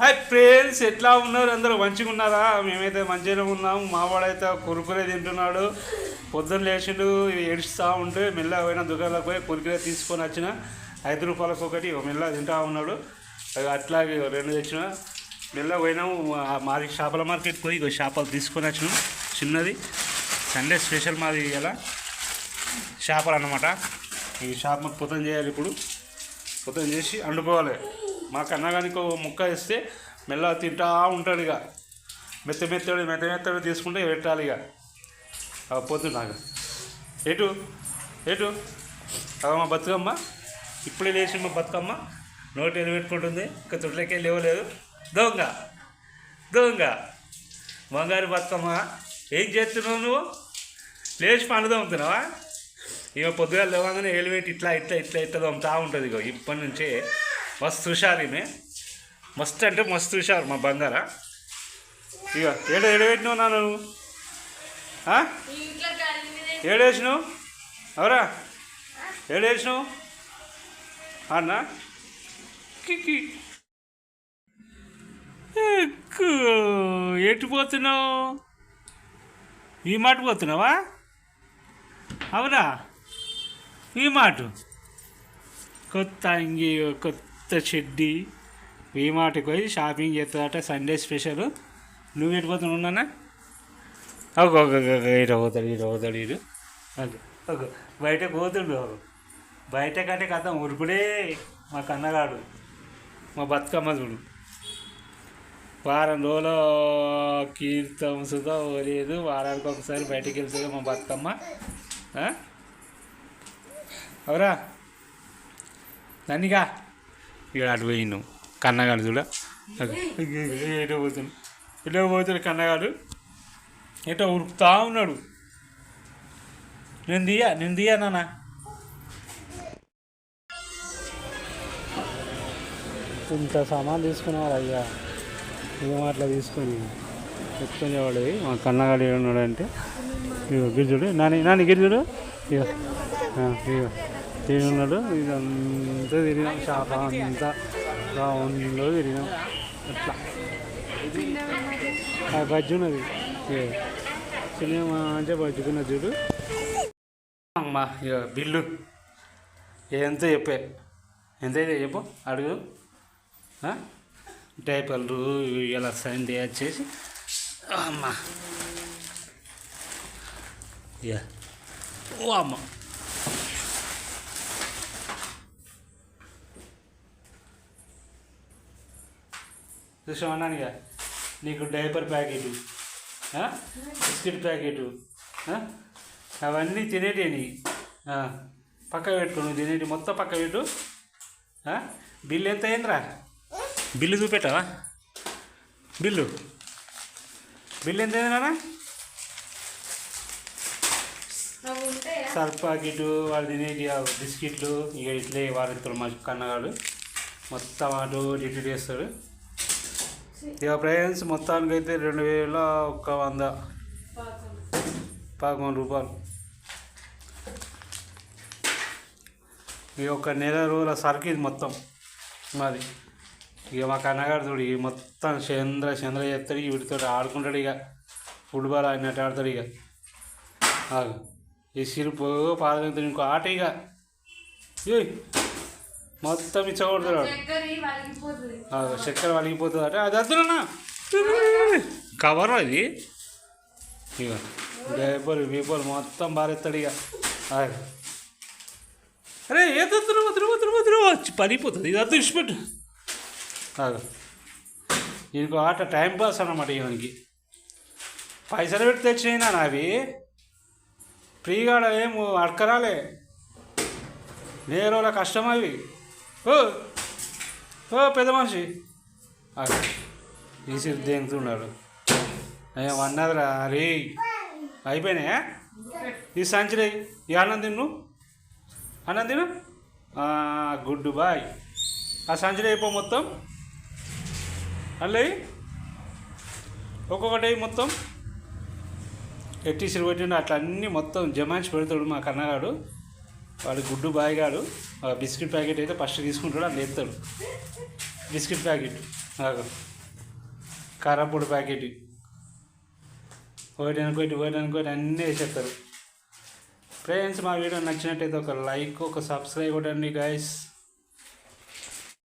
Hi friends ఎట్లా ఉన్నారు? అందరూ మంచిగా ఉన్నారా? మేమైతే మంచిగానే ఉన్నాము మావాడైతే కురుకురే తింటున్నాడు. పొద్దున్న లేచిండు ఏడుస్తూ ఉంటే మెల్లగా పోయిన దుకాణంలోకి పోయి కురుకురే తీసుకొని వచ్చిన. ఐదు రూపాయలకు ఒకటి మెల్ల మెల్లగా తింటా ఉన్నాడు. అట్లాగే రెండు తెచ్చిన. మెల్లగా పోయినాము మాది చేపల మార్కెట్ పోయి ఇగో చేపలు తీసుకొని వచ్చినాం. చిన్నది. సండే స్పెషల్ మాది ఇలా చేపలు అన్నమాట ఈ చేప పొతం చేయాలి ఇప్పుడు. పొతం చేసి వండుకోవాలి మా కన్నగానికి ఒక ముక్క ఇస్తే మెల్లగా తింటా ఉంటాడు ఇక. మెత్త మెత్తడు మెత్త మెత్తడు తీసుకుంటే పెట్టాలి ఇక. ఆ పోతున్నాక ఎటు ఎటు అదమ్మా మా బతుకమ్మ? ఇప్పుడే లేచి మా బతుకమ్మ నోటి ఎలు పెట్టుకుంటుంది. ఇంకా తొట్లకే లేవలేదు. దొంగ దొంగ. బంగారు బతుకమ్మ. ఏం చేస్తున్నావు నువ్వు? లేచి పండు దొంగతున్నావా? ఇక పొద్దుగా లేవగానే ఎలివేట్ ఇట్లా ఇట్లా ఇట్లా ఇట్లా దొంగతా ఉంటుంది ఇక ఇప్పటి నుంచే మస్తు హుషారు ఈమె. మస్తు అంటే మస్తు హుషారు మా బంగార. ఇక ఏడు ఏడు నా నువ్వు? ఏడు వేసినావు? అవరా వేసినావు? అన్నా? కికి ఎటు పోతున్నావు? ఈ మాట పోతున్నావా? అవునా? ఈ మాట. కొత్త అంగి కొత్త చెడ్డి. ఈ మాటకి పోయి షాపింగ్ చేస్తుందట సండే స్పెషల్. నువ్వు ఎటు పోతున్నావు ఉన్నానా ఒక ఇటు పోతాడు ఇటు పోతాడు ఇటు అది ఒక బయట పోతుండు బయట కంటే కథ ఉరుకుడే మా కన్నగాడు మా బతుకమ్మ చూడు. వారం రోజులు కీర్తం సుధా లేదు వారానికి ఒకసారి బయటికి వెళ్తుంది మా బతుకమ్మ? అవరా నన్నిగా? ఇక్కడ అటు పోయినాం కన్నగాడు చూడ. ఎటో పోతున్నా ఎటో పోతుడు కన్నగాడు? ఎటో ఉరుకుతా ఉన్నాడు? నేను దియా నేను దియా నాన్న? ఇంత సామాన్ తీసుకున్నాడు అయ్యా. ఏం అట్లా తీసుకొని? ఎత్తుకొని వాడు మా కన్నగాడు ఏమన్నాడు అంటే ఇగో గిరిజుడు. నాని నాని గిరిజుడు. ఇగో. ఆ, ఇగో. తిరిగినాడు. ఇదంతా తిరిగినాం చేప అంతా రౌండ్లో తిరిగినాం. అట్లా. బజ్జి ఉన్నది. ఇగో చిన్న మంచిగా బజ్జుకున్నది చూడు. అమ్మా ఇక బిల్లు. ఎంత చెప్పే? ఎంత అయితే చెప్పు అడుగు. ఆ? డైపర్లు ఇలా సండే వచ్చేసి. అమ్మా. యా ఓ అమ్మ. చూసామన్నానుగా నీకు డైపర్ ప్యాకెట్ బిస్కెట్ ప్యాకెట్ అవన్నీ తినేటి పక్క పెట్టుకో నువ్వు తినేటి మొత్తం పక్క పెట్టు? బిల్లు ఎంత అయిందిరా? బిల్లు చూపెట్టావా? బిల్లు. బిల్లు ఎంత అయింది సర్ఫ్ ప్యాకెట్ వాళ్ళు తినేటి బిస్కెట్లు ఇక ఇట్లే వారిస్తారు మా కన్నగాడు మొత్తం అటు ఇటు చేస్తాడు ఇక ఫ్రెండ్స్ మొత్తానికి అయితే రెండు వేల ఒక్క వంద. పదకొండు రూపాయలు. ఈ ఒక నెల రోజుల సరికి ఇది మొత్తం మాది. ఇక మా కన్నగాడు చూడు ఈ మొత్తం చంద్ర చంద్ర చేస్తాడు వీటితో ఆడుకుంటాడు ఇక. ఫుట్బాల్ ఆడినట్టు ఆడతాడు ఇక. ఈ సిరుపు పాదం ఇంకో ఆట ఇక. ఏ మొత్తం. ఆగు, చక్కెర వలిగిపోతుంది అంటే అది వద్దునా కవర్ అది ఇక డైపర్ వీపర్ మొత్తం బారెత్తాడు ఇక. అరే ఏ వద్దురు వద్దురు వద్దురు వద్దురు వచ్చి పడిపోతుంది ఇది అద్దరు ఇచ్చిపెట్టు ఆగు. ఇంకో ఆట టైం పాస్ అన్నమాట ఇవనికి పైసలు పెట్టి తెచ్చినాయినా నావి ఫ్రీగా ఏం అడకరాలే. నేరోల కష్టం అవి. ఓ ఓ పెద్ద మనిషి ఆగు. ఈసి దేంగుతున్నాడు అయ్యా అన్నదిరా అరే అయిపోయినాయా ఈ సంచిరే ఈ అన్నం తిన్ను అన్నం తిను గుడ్ బాయ్ ఆ సంచిలో అయిపో మొత్తం అల్లయి ఒక్కొక్కటి మొత్తం ఎట్టీసీలు పెట్టిండు అట్లా అన్నీ మొత్తం జమాయించి పెడతాడు మా కన్నగాడు వాడు గుడ్డు బాయిగాడు. ఆ బిస్కెట్ ప్యాకెట్ అయితే ఫస్ట్ తీసుకుంటాడు అది ఎత్తాడు బిస్కెట్ ప్యాకెట్ ఆగు. కారపొడి ప్యాకెట్. ఒకటి అనుకోటి ఒకటి అనుకోటి అన్నీ వేసేస్తారు. ఫ్రెండ్స్ మా వీడియో నచ్చినట్టయితే ఒక లైక్ ఒక సబ్స్క్రైబ్ కొట్టండి గైస్